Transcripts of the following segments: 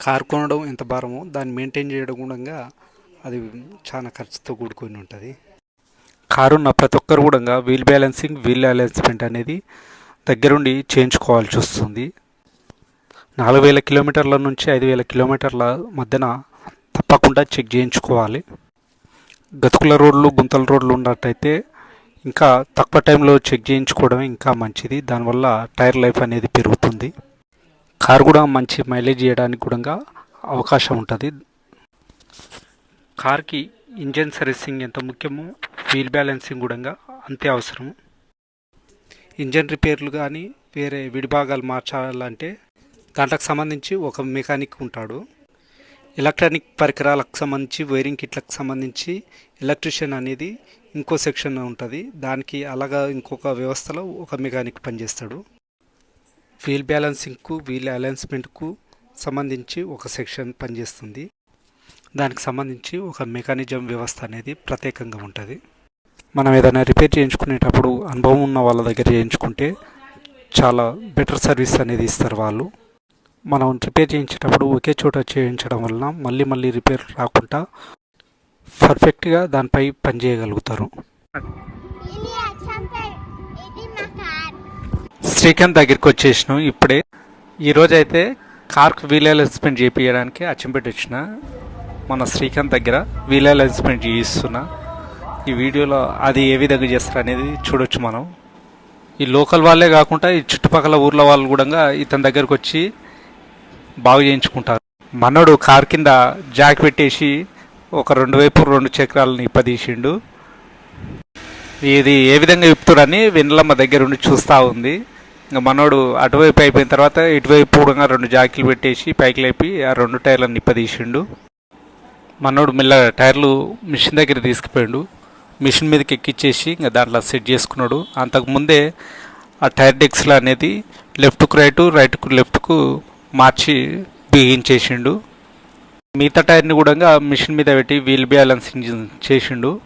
Car కొనడం ఎంత భారమో దాన్ని మెయింటైన్ చేయడం కూడా అది చాలా ఖర్చుతో కూడుకొని ఉంటుంది. కారు ఉన్న ప్రతి ఒక్కరు కూడా వీల్ బ్యాలెన్సింగ్ వీల్ అలైన్స్మెంట్ అనేది దగ్గరుండి చేయించుకోవాల్సి వస్తుంది. నాలుగు వేల కిలోమీటర్ల నుంచి ఐదు వేల కిలోమీటర్ల మధ్యన తప్పకుండా చెక్ చేయించుకోవాలి. గతుకుల రోడ్లు గుంతల రోడ్లు ఉన్నట్టయితే ఇంకా తక్కువ టైంలో చెక్ చేయించుకోవడం ఇంకా మంచిది. దానివల్ల టైర్ లైఫ్ అనేది పెరుగుతుంది. కారు కూడా మంచి మైలేజ్ ఇవ్వడానికి కూడా అవకాశం ఉంటుంది. కార్కి ఇంజన్ సర్వీసింగ్ ఎంత ముఖ్యమో వీల్ బ్యాలెన్సింగ్ కూడా అంతే అవసరం. ఇంజన్ రిపేర్లు కానీ వేరే విడిభాగాలు మార్చాలంటే దాంట్లకు సంబంధించి ఒక మెకానిక్ ఉంటాడు. ఎలక్ట్రానిక్ పరికరాలకు సంబంధించి వైరింగ్ కిట్లకు సంబంధించి ఎలక్ట్రీషియన్ అనేది ఇంకో సెక్షన్ ఉంటుంది. దానికి అలాగా ఇంకొక వ్యవస్థలో ఒక మెకానిక్ పనిచేస్తాడు. వీల్ బ్యాలెన్సింగ్కు వీల్ అలైన్స్మెంట్కు సంబంధించి ఒక సెక్షన్ పనిచేస్తుంది. దానికి సంబంధించి ఒక మెకానిజం వ్యవస్థ అనేది ప్రత్యేకంగా ఉంటుంది. మనం ఏదైనా రిపేర్ చేయించుకునేటప్పుడు అనుభవం ఉన్న వాళ్ళ దగ్గర చేయించుకుంటే చాలా బెటర్ సర్వీస్ అనేది ఇస్తారు వాళ్ళు. మనం రిపేర్ చేయించేటప్పుడు ఒకే చోట చేయించడం వలన మళ్ళీ మళ్ళీ రిపేర్ రాకుండా పర్ఫెక్ట్గా దానిపై పనిచేయగలుగుతారు. శ్రీకాంత్ దగ్గరికి వచ్చేసినాం ఇప్పుడే. ఈరోజు అయితే కార్కు వీల్ అలైన్స్మెంట్ చేయించడానికి అచ్చంపేట వచ్చిన మన శ్రీకాంత్ దగ్గర వీల్ అలైన్స్మెంట్ చేయిస్తున్నా. ఈ వీడియోలో అది ఏ విధంగా చేస్తారు అనేది చూడొచ్చు మనం. ఈ లోకల్ వాళ్ళే కాకుండా ఈ చుట్టుపక్కల ఊర్ల వాళ్ళు కూడా ఇతని దగ్గరకు వచ్చి బాగు చేయించుకుంటారు. మనోడు కార్ కింద జాక్ పెట్టేసి ఒక రెండు వైపు రెండు చక్రాలను ఇప్పదీసిండు. ఇది ఏ విధంగా విప్పుతుడని వెన్నెలమ్మ దగ్గర ఉండి చూస్తూ ఉంది. మనోడు అటువైపు అయిపోయిన తర్వాత ఇటువైపు కూడా రెండు జాకీలు పెట్టేసి పైకి లేపి ఆ రెండు టైర్లను నిప్పదీసిండు. మనోడు మెల్లగా టైర్లు మిషన్ దగ్గర తీసుకుపోయిండు. మిషన్ మీదకి ఎక్కిచ్చేసి ఇంకా దాంట్లో సెట్ చేసుకున్నాడు. అంతకుముందే ఆ టైర్ డెక్స్లు అనేది లెఫ్ట్కు రైటు రైట్కు లెఫ్ట్కు మార్చి బిగించేసిండు. మిగతా టైర్ని కూడా మిషన్ మీద పెట్టి వీల్ బ్యాలెన్సింగ్ చేసిండు.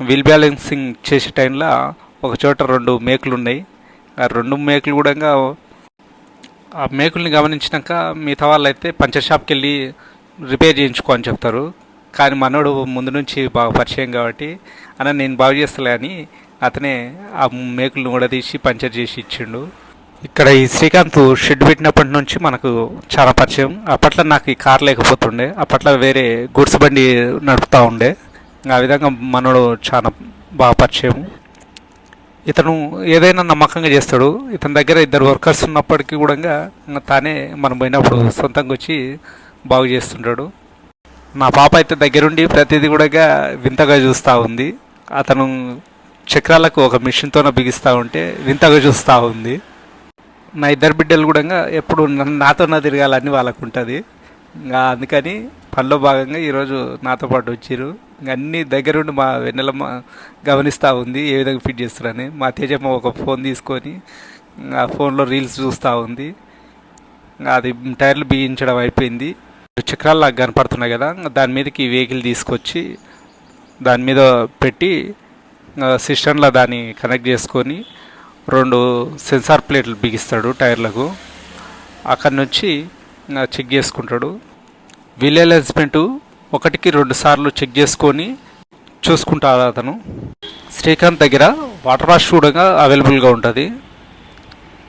వీల్ బ్యాలెన్సింగ్ చేసే టైంలో ఒక చోట రెండు మేకులు ఉన్నాయి ఆ రెండు మేకులు కూడా ఆ మేకుల్ని గమనించినాక మిగతా వాళ్ళు అయితే పంచర్ షాప్కి వెళ్ళి రిపేర్ చేయించుకో అని చెప్తారు. కానీ మనోడు ముందు నుంచి బాగా పరిచయం కాబట్టి అన్న నేను బాగు చేస్తలే అని అతనే ఆ మేకులను కూడా తీసి పంచర్ చేసి ఇచ్చిండు. ఇక్కడ ఈ శ్రీకాంత్ షెడ్ పెట్టినప్పటి నుంచి మనకు చాలా పరిచయం. అప్పట్లో నాకు ఈ కార్ లేకపోతుండే. అప్పట్లో వేరే గుడ్స్ బండి నడుపుతూ ఉండే. ఆ విధంగా మనోడు చాలా బాగా పరిచయం. ఇతను ఏదైనా నమ్మకంగా చేస్తాడు. ఇతని దగ్గర ఇద్దరు వర్కర్స్ ఉన్నప్పటికీ కూడా తానే మనం పోయినప్పుడు సొంతంగా వచ్చి బాగు చేస్తుంటాడు. నా పాప అయితే దగ్గరుండి ప్రతిదీ కూడా వింతగా చూస్తూ ఉంది. అతను చక్రాలకు ఒక మిషన్తోనే బిగిస్తూ ఉంటే వింతగా చూస్తూ ఉంది. నా ఇద్దరు బిడ్డలు కూడా ఎప్పుడు నన్ను నాతోనే తిరగాలని వాళ్ళకు ఉంటుంది. అందుకని పనిలో భాగంగా ఈరోజు నాతో పాటు వచ్చిర్రు. అన్ని దగ్గరుండి మా వెన్నెలమ్మ గమనిస్తూ ఉంది ఏ విధంగా ఫిట్ చేస్తారని. మా తేజమ్మ ఒక ఫోన్ తీసుకొని ఆ ఫోన్లో రీల్స్ చూస్తూ ఉంది. అది టైర్లు బిగించడం అయిపోయింది. చక్రాలు నాకు కనపడుతున్నాయి కదా దాని మీదకి వెహికల్ తీసుకొచ్చి దాని మీద పెట్టి సిస్టంలో దాన్ని కనెక్ట్ చేసుకొని రెండు సెన్సార్ ప్లేట్లు బిగిస్తాడు టైర్లకు. అక్కడి నుంచి చెక్ చేసుకుంటాడు. వీల్ ఒకటికి రెండు సార్లు చెక్ చేసుకొని చూసుకుంటారు అతను. శ్రీకాంత్ దగ్గర వాటర్ వాష్ కూడా అవైలబుల్గా ఉంటుంది.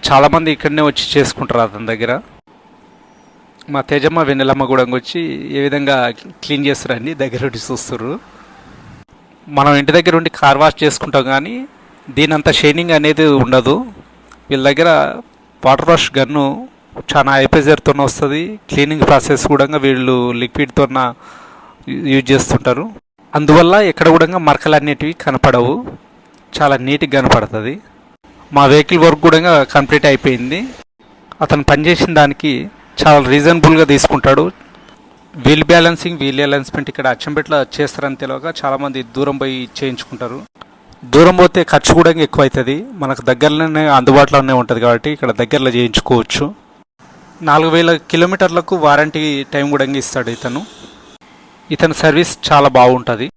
చాలామంది ఇక్కడనే వచ్చి చేసుకుంటారు అతని దగ్గర. మా తేజమ్మ వెన్నెలమ్మ కూడా వచ్చి ఏ విధంగా క్లీన్ చేస్తారని దగ్గర ఉండి చూస్తారు మనం ఇంటి దగ్గర ఉండి కార్ వాష్ చేసుకుంటాం కానీ దీని అంత షైనింగ్ అనేది ఉండదు. వీళ్ళ దగ్గర వాటర్ వాష్ గన్ను చాలా హై వస్తుంది. క్లీనింగ్ ప్రాసెస్ కూడా వీళ్ళు లిక్విడ్తో యూజ్ చేస్తుంటారు. అందువల్ల ఎక్కడ కూడా మరకలు అనేటివి కనపడవు. చాలా నీట్గా కనపడుతుంది. మా వెహికల్ వర్క్ కూడా కంప్లీట్ అయిపోయింది. అతను పనిచేసిన దానికి చాలా రీజనబుల్గా తీసుకుంటాడు. వీల్ బ్యాలెన్సింగ్ వీల్ అలైన్స్మెంట్ ఇక్కడ అచ్చంపేటలో చేస్తారని తెలియక చాలామంది దూరం పోయి చేయించుకుంటారు. దూరం పోతే ఖర్చు కూడా ఎక్కువ అవుతుంది మనకు దగ్గరలోనే అందుబాటులోనే ఉంటుంది కాబట్టి ఇక్కడ దగ్గరలో చేయించుకోవచ్చు. నాలుగు వేల కిలోమీటర్లకు వారంటీ టైం కూడా ఇస్తాడు ఇతను. ఇతని సర్వీస్ చాలా బాగుంటుంది.